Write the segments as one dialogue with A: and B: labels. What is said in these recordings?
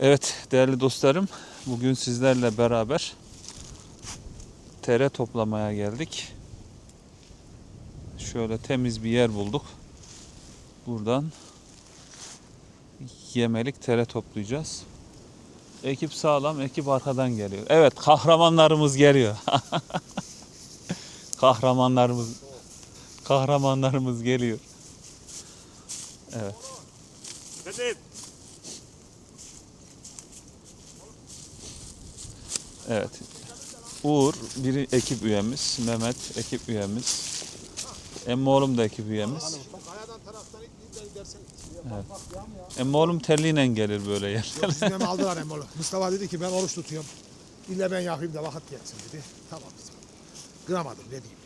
A: Evet değerli dostlarım bugün sizlerle beraber tere toplamaya geldik. Şöyle temiz bir yer bulduk. Buradan yemelik tere toplayacağız. Ekip sağlam, ekip arkadan geliyor. Evet, kahramanlarımız geliyor. kahramanlarımız kahramanlarımız geliyor. Evet. Evet. Uğur biri ekip üyemiz, Mehmet ekip üyemiz. Emmoğlum da ekip üyemiz. Evet. Emmoğlum terliğiyle gelir böyle yer.
B: Bizden aldılar emolu. Mustafa dedi ki ben oruç tutuyorum. İlle ben yapayım da vakit geçsin dedi. Tamam kızım. Kıramadım ne diyeyim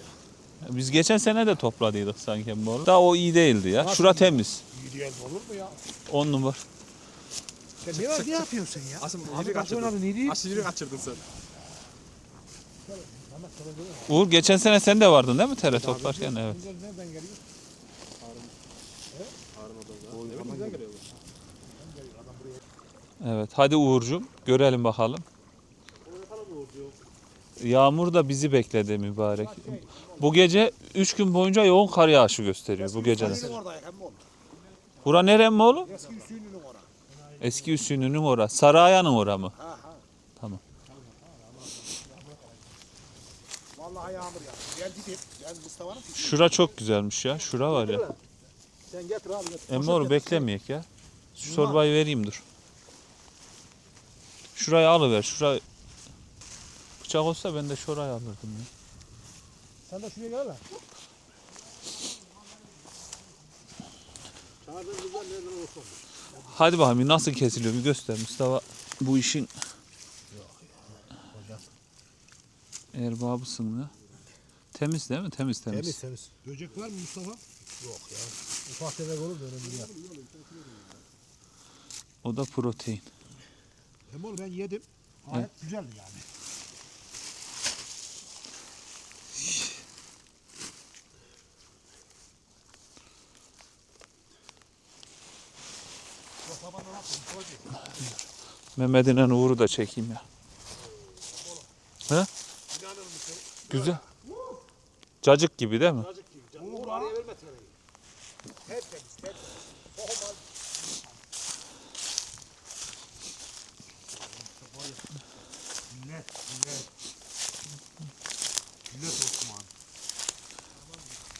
B: ya.
A: Biz geçen sene de topladıydık sanki Emmoğlum. Daha o iyi değildi ya. Şura temiz.
B: İyi diye olur mu ya?
A: On numara.
B: Sen ne, ne yapıyorsun sen ya?
C: Asım
B: Abi oynadın,
C: kaçırdın.
B: iyi değil.
C: Aşırı kaçırdın sen.
A: Uğur geçen sene sen de vardın değil mi tere toplarken? Evet.
B: Nereden geliyor?
C: Bizden geliyor bu.
A: Evet. Hadi Uğur'cum görelim bakalım. Yağmur da bizi bekledi mübarek. Bu gece 3 gün boyunca yoğun kar yağışı gösteriyor bu
B: oldu.
A: Bura nere mi oğlum?
B: Eski Hüseyin'in orada.
A: Eski Üssünü'nün ora. Saraya'nın ora mı?
B: Ha ha.
A: Tamam.
B: Vallahi yağmur ya. Gel gidip. Ben Mustafa'nın
A: Şura çok güzelmiş ya. Şura var ya.
B: Sen getir abi getir.
A: Emre oğlum beklemeyek ya. Şu sorbayı vereyim dur. Şurayı alıver. Şurayı bıçak olsa ben de şurayı alırdım ya.
B: Sen de şuraya gel lan. Çağırdığın güzel nereden olsun?
A: Hadi bakalım bir nasıl kesiliyor bir göster Mustafa. Bu işin erbabısın ya. Temiz değil mi? Temiz temiz.
B: Temiz temiz. Böcek var mı Mustafa? Yok ya. Ufak tefek olur da önemli değil.
A: O da protein.
B: Hem oğlum ben yedim. Gayet güzeldi yani.
A: Mehmet'in Uğur'u da çekeyim ya. He? Güzel. Cacık gibi değil mi?
B: Osman.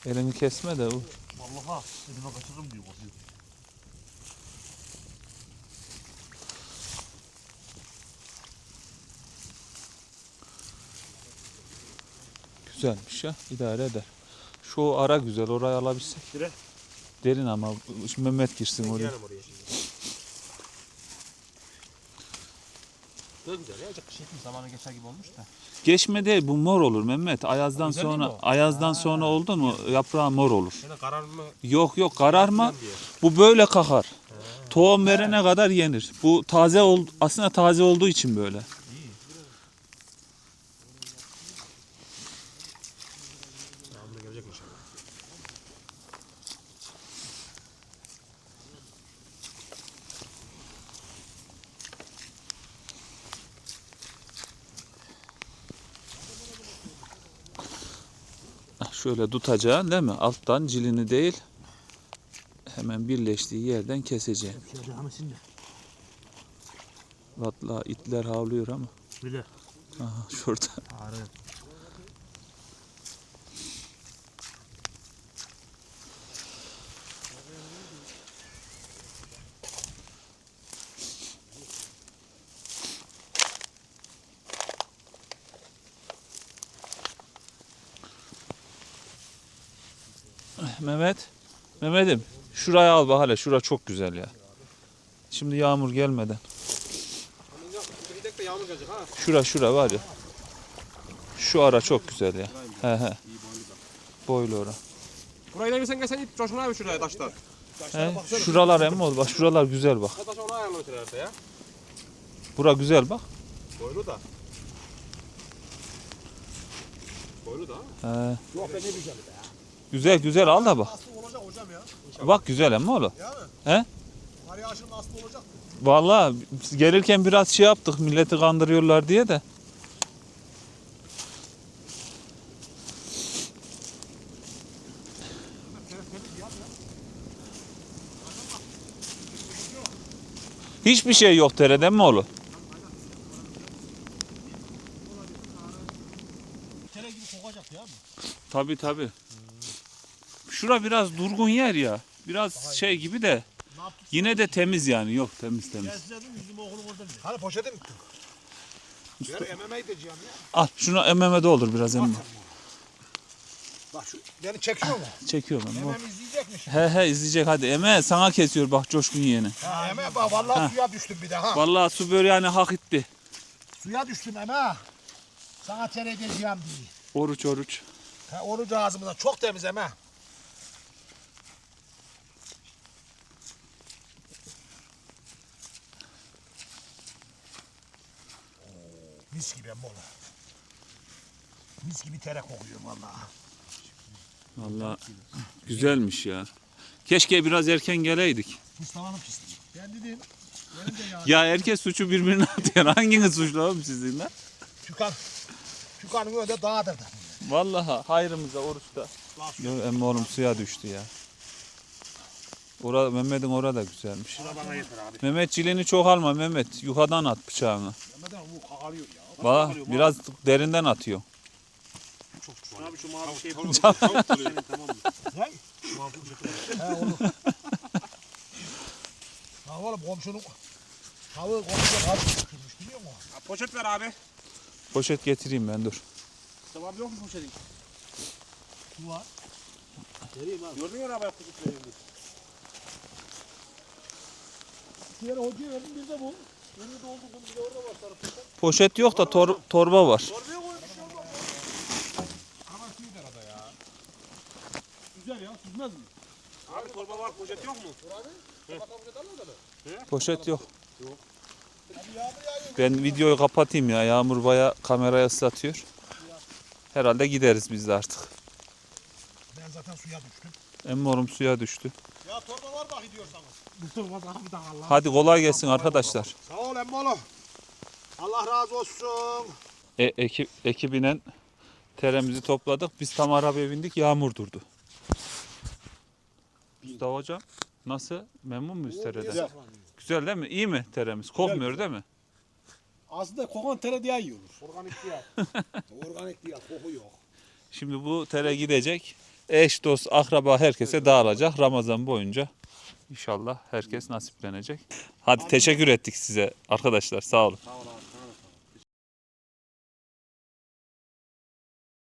A: Elini kesme de Uğur.
B: Vallahi elime kaçırırım diyor
A: Güzelmiş ya. idare eder. Şu ara güzel. Orayı alabilsek.
C: Dire.
A: Derin ama şimdi Mehmet girsin oraya.
C: Girelim oraya şimdi. Güzel ya. Çok şey zamanı geçer gibi olmuş da.
A: Geçme değil bu mor olur Mehmet. Ayazdan
C: Güzel değil mi
A: sonra
C: o?
A: ayazdan sonra oldu mu yaprağı mor olur.
C: Şöyle kararma
A: Yok yok kararma.
C: diye.
A: Bu böyle kakar. Tohum verene kadar yenir. Bu taze ol aslında taze olduğu için böyle. Şöyle tutacaksın değil mi? Alttan cilini değil. Hemen birleştiği yerden keseceğim. Vatla itler havlıyor ama.
B: Bile.
A: Aha şurada.
B: Ağrı.
A: Mehmet. Mehmet'im şurayı al bak hele. Şura çok güzel ya. Şimdi yağmur gelmeden. Şura şura var ya. Şu ara çok güzel ya. He he. Boylu ora.
C: Burayı da bir sen gelsen ip coşun abi şuraya taşlar.
A: He, şuralar hem oldu. Bak şuralar güzel bak.
C: Taş onu ayarlamışlar ya.
A: Bura güzel bak.
C: Boylu da. Boylu da.
A: He.
B: Yok be ne güzel be.
A: Güzel güzel al da bak.
B: Aslı olacak hocam ya.
A: Bak güzel hem oğlum.
B: Ya mı?
A: He?
B: Kar yağışının aslı olacak.
A: Vallahi biz gelirken biraz şey yaptık milleti kandırıyorlar diye de. Hiçbir şey yok derede mi oğlum?
B: Kere gibi kokacak ya mı?
A: Tabi tabi. Şura biraz durgun yer ya. Biraz şey gibi de. Yine de temiz yani. Yok temiz temiz.
B: Oğlum orada bile. Hani poşete mi gittin? Ben MMA gideceğim ya.
A: Al şuna emmeme de olur biraz emme.
B: Bak şu beni çekiyor mu?
A: Çekiyorum ben. bu.
B: Emem izleyecekmiş.
A: He he izleyecek hadi. Eme sana kesiyor bak coşkun yeğeni.
B: Ha Eme bak vallahi suya düştüm bir de ha.
A: Vallahi su böyle yani hak etti.
B: Suya düştüm Eme. Sana tere edeceğim diye.
A: Oruç oruç.
B: Ha, oruç ağzımızdan çok temiz Eme. Mis gibi oğlum. Mis gibi tere kokuyor vallahi.
A: Vallahi güzelmiş ya. Keşke biraz erken geleydik.
B: Mustafa'nın pisliği. Ben dedim. Benim de ya.
A: Ya herkes suçu birbirine atıyor. Hanginiz suçlu oğlum sizin lan?
B: Tükan. Tükan'ın önünde dağdır da.
A: Vallahi hayrımıza oruçta. Yok emmi oğlum suya düştü ya. Ora, Mehmet'in orada güzelmiş.
C: bana yeter abi.
A: Mehmet çileni çok alma Mehmet. Yukarıdan at bıçağını.
B: Mehmet abi bu kakarıyor ya.
A: Valla biraz derinden atıyor.
C: Abi şu mavi şey Senin tamam? Mavi poşetler.
B: He oğlum. Ha oğlum komşunun tavuğu komşuya karşı çıkmış biliyor musun?
C: Ha, Poşet ver abi.
A: Poşet getireyim ben dur.
C: Tamam yok mu poşetin?
B: Var.
C: Vereyim abi. Mü abi vereyim diye.
B: Bir yere hocaya verdim bir de bu.
A: Poşet yok da tor- torba var.
C: Poşet yok
A: yok. Ben videoyu kapatayım ya. Yağmur baya kameraya ıslatıyor. Herhalde gideriz biz de artık.
B: Ben zaten suya düştüm.
A: Emmorum suya düştü.
B: Ya torba var bak gidiyorsanız. Bak bir daha Allah.
A: Hadi kolay gelsin arkadaşlar.
B: Sağ ol emmoğlu. Allah razı olsun.
A: E, ekip, ekibinen teremizi topladık. Biz tam arabaya bindik. Yağmur durdu. Mustafa hocam nasıl? Memnun muyuz tereden? Güzel değil mi? İyi mi teremiz? Kokmuyor değil mi?
B: Aslında kokan tere diye iyi olur. Organik diye. Organik diye koku yok.
A: Şimdi bu tere gidecek. Eş, dost, akraba herkese dağılacak Ramazan boyunca. İnşallah herkes nasiplenecek. Hadi teşekkür ettik size arkadaşlar. Sağ olun.
C: Sağ ol